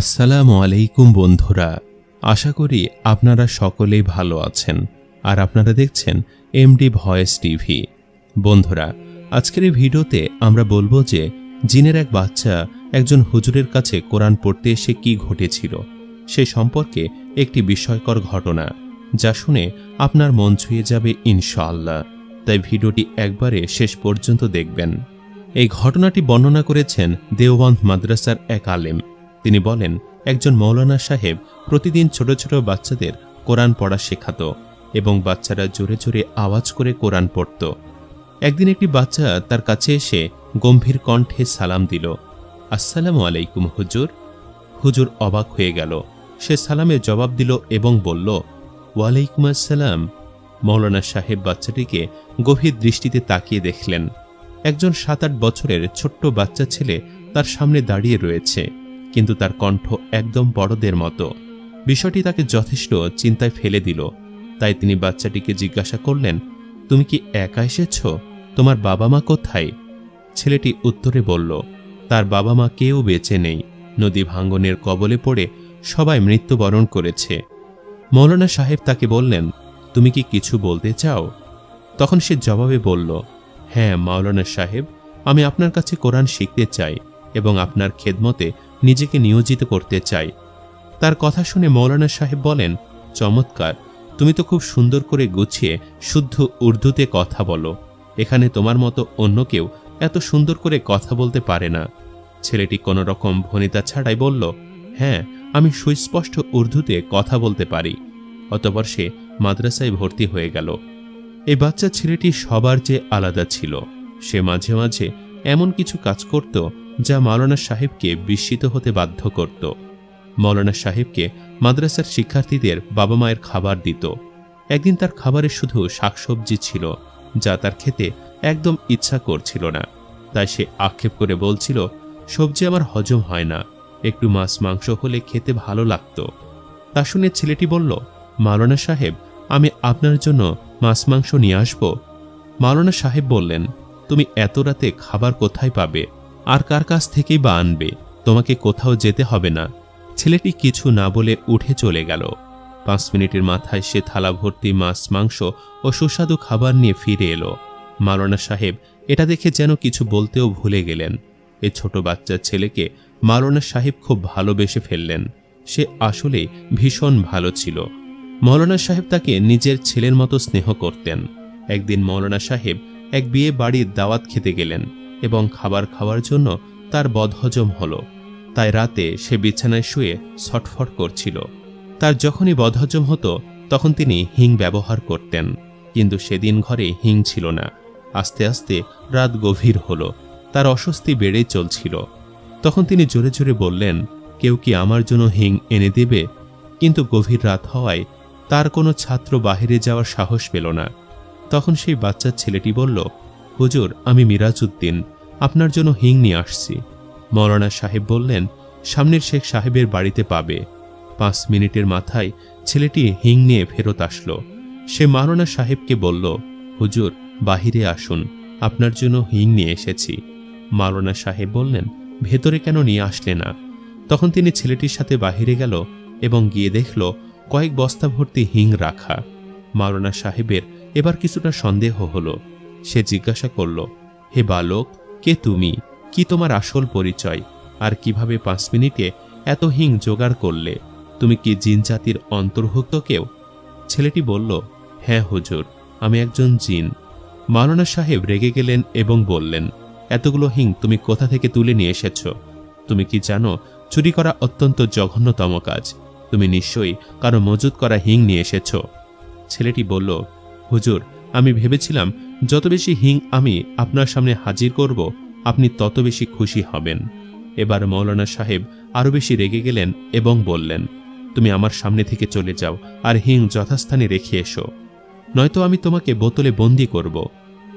আসসালামু আলাইকুম বন্ধুরা, আশা করি আপনারা সকলেই ভালো আছেন আর আপনারা দেখছেন এমডি ভয়েস টিভি বন্ধুরা, আজকের এই ভিডিওতে আমরা বলব যে জিনের এক বাচ্চা একজন হুজুরের কাছে কোরআন পড়তে এসে কি ঘটেছিল, সে সম্পর্কে একটি বিস্ময়কর ঘটনা, যা শুনে আপনার মন ছুঁয়ে যাবে ইনশাআল্লাহ। তাই ভিডিওটি একবারে শেষ পর্যন্ত দেখবেন। এই ঘটনাটি বর্ণনা করেছেন দেওবন্দ মাদ্রাসার এক আলেম। তিনি বলেন, একজন মৌলানা সাহেব প্রতিদিন ছোট ছোট বাচ্চাদের কোরআন পড়া শেখাত এবং বাচ্চারা জোরে জোরে আওয়াজ করে কোরআন পড়ত। একদিন একটি বাচ্চা তার কাছে এসে গম্ভীর কণ্ঠে সালাম দিল। আসসালামু আলাইকুম হুজুর। হুজুর অবাক হয়ে গেল। সে সালামের জবাব দিল এবং বলল, ওয়ালাইকুম আসসালাম। মৌলানা সাহেব বাচ্চাটিকে গভীর দৃষ্টিতে তাকিয়ে দেখলেন। একজন সাত আট বছরের ছোট্ট বাচ্চা ছেলে তার সামনে দাঁড়িয়ে রয়েছে। কিন্তু তার কণ্ঠ একদম বড়দের মতো। বিষয়টি তাকে যথেষ্ট চিন্তায় ফেলে দিল। তাই তিনি বাচ্চাটিকে জিজ্ঞাসা করলেন, তুমি কি একা এসেছ? তোমার বাবা মা কোথায়? ছেলেটি উত্তরে বলল, তার বাবা মা কেউ বেঁচে নেই। নদী ভাঙ্গনের কবলে পড়ে সবাই মৃত্যুবরণ করেছে। মৌলানা সাহেব তাকে বললেন, তুমি কি কিছু বলতে চাও? তখন সে জবাবে বলল হ্যাঁ মাওলানা সাহেব, আমি আপনার কাছে কোরআন শিখতে চাই এবং আপনার খেদমতে নিজেকে নিয়োজিত করতে চাই। তার কথা শুনে মৌলানা সাহেব বলেন, চমৎকার, তুমি তো খুব সুন্দর করে গুছিয়ে শুদ্ধ উর্দুতে কথা বলো। এখানে তোমার মতো অন্য কেউ এত সুন্দর করে কথা বলতে পারে না। ছেলেটি কোনো রকম ভনিতা ছাড়াই বলল হ্যাঁ আমি সুস্পষ্ট উর্দুতে কথা বলতে পারি। অতপর সে মাদ্রাসায় ভর্তি হয়ে গেল। এই বাচ্চা ছেলেটি সবার যে আলাদা ছিল। সে মাঝে মাঝে এমন কিছু কাজ করত যা মাওলানা সাহেবকে বিস্মিত হতে বাধ্য করত। মৌলানা সাহেবকে মাদ্রাসার শিক্ষার্থীদের বাবা মায়ের খাবার দিত। একদিন তার খাবারে শুধু শাকসবজি ছিল, যা তার খেতে একদম ইচ্ছা করছিল না। তাই সে আক্ষেপ করে বলছিল, সবজি আমার হজম হয় না, একটু মাছ মাংস হলে খেতে ভালো লাগতো। তা শুনে ছেলেটি বলল, মাওলানা সাহেব, আমি আপনার জন্য মাছ মাংস নিয়ে আসব? মাওলানা সাহেব বললেন, তুমি এত রাতে খাবার কোথায় পাবে? আর কার কাছ থেকেই বা আনবে? তোমাকে কোথাও যেতে হবে না। ছেলেটি কিছু না বলে উঠে চলে গেল। পাঁচ মিনিটের মাথায় সে থালা ভর্তি মাছ, মাংস ও সুস্বাদু খাবার নিয়ে ফিরে এলো। মাওলানা সাহেব, এটা দেখে যেন কিছু বলতেও ভুলে গেলেন। এ ছোট বাচ্চার ছেলেকে মাওলানা সাহেব খুব ভালোবেসে ফেললেন। সে আসলে ভীষণ ভালো ছিল। মৌলানা সাহেব তাকে নিজের ছেলের মতো স্নেহ করতেন। একদিন মৌলানা সাহেব এক বিয়ে বাড়ির দাওয়াত খেতে গেলেন। এবং খাবার খাওয়ার জন্য তার বদহজম হলো। তাই রাতে সে বিছানায় শুয়ে ছটফট করছিল। তার যখনই বদহজম হতো, তখন তিনি হিং ব্যবহার করতেন। কিন্তু সেদিন ঘরে হিং ছিল না। আস্তে আস্তে রাত গভীর হলো। তার অস্বস্তি বেড়েই চলছিল। তখন তিনি জোরে জোরে বললেন, কেউ কি আমার জন্য হিং এনে দেবে? কিন্তু গভীর রাত হওয়ায় তার কোনো ছাত্র বাহিরে যাওয়ার সাহস পেল না। তখন সেই বাচ্চার ছেলেটি বলল হুজুর, আমি মিরাজউদ্দিন, আপনার জন্য হিং নিয়ে আসছি। মৌলানা সাহেব বললেন, সামনের শেখ সাহেবের বাড়িতে পাবে। পাঁচ মিনিটের মাথায় ছেলেটি হিং নিয়ে ফেরত আসলো। সে মাওলানা সাহেবকে বলল, হুজুর, বাহিরে আসুন, আপনার জন্য হিং নিয়ে এসেছি। মাওলানা সাহেব বললেন, ভেতরে কেন নিয়ে আসলে না? তখন তিনি ছেলেটির সাথে বাহিরে গেল এবং গিয়ে দেখল, কয়েক বস্তা ভর্তি হিং রাখা। মাওলানা সাহেবের এবার কিছুটা সন্দেহ হলো। সে জিজ্ঞাসা করল, হে বালক, কে তুমি? কি তোমার আসল পরিচয়? আর কীভাবে পাঁচ মিনিটে এত হিং জোগাড় করলে? তুমি কি জিন জাতির অন্তর্ভুক্ত কেউ? ছেলেটি বলল হ্যাঁ হুজুর, আমি একজন জিন। মাওলানা সাহেব রেগে গেলেন এবং বললেন, এতগুলো হিং তুমি কোথা থেকে তুলে নিয়ে এসেছ? তুমি কি জানো, চুরি করা অত্যন্ত জঘন্যতম কাজ। তুমি নিশ্চয়ই কারও মজুত করা হিং নিয়ে এসেছ। ছেলেটি বলল, হুজুর, আমি ভেবেছিলাম যত বেশি হিং আমি আপনার সামনে হাজির করব, আপনি তত বেশি খুশি হবেন। এবার মৌলানা সাহেব আরও বেশি রেগে গেলেন এবং বললেন, তুমি আমার সামনে থেকে চলে যাও আর হিং যথাস্থানে রেখে এসো। নয়তো আমি তোমাকে বোতলে বন্দি করব।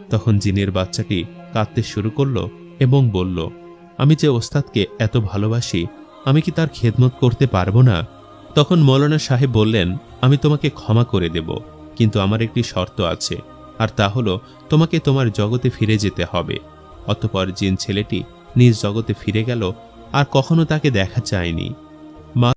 তখন জিনের বাচ্চাটি কাঁদতে শুরু করল এবং বলল, আমি যে ওস্তাদকে এত ভালোবাসি, আমি কি তার খেদমত করতে পারব না? তখন মৌলানা সাহেব বললেন, আমি তোমাকে ক্ষমা করে দেব, কিন্তু আমার একটি শর্ত আছে। আর তা হলো, তোমাকে তোমার জগতে ফিরে যেতে হবে। অতপর জিন ছেলেটি নিজ জগতে ফিরে গেল আর কখনো তাকে দেখা যায়নি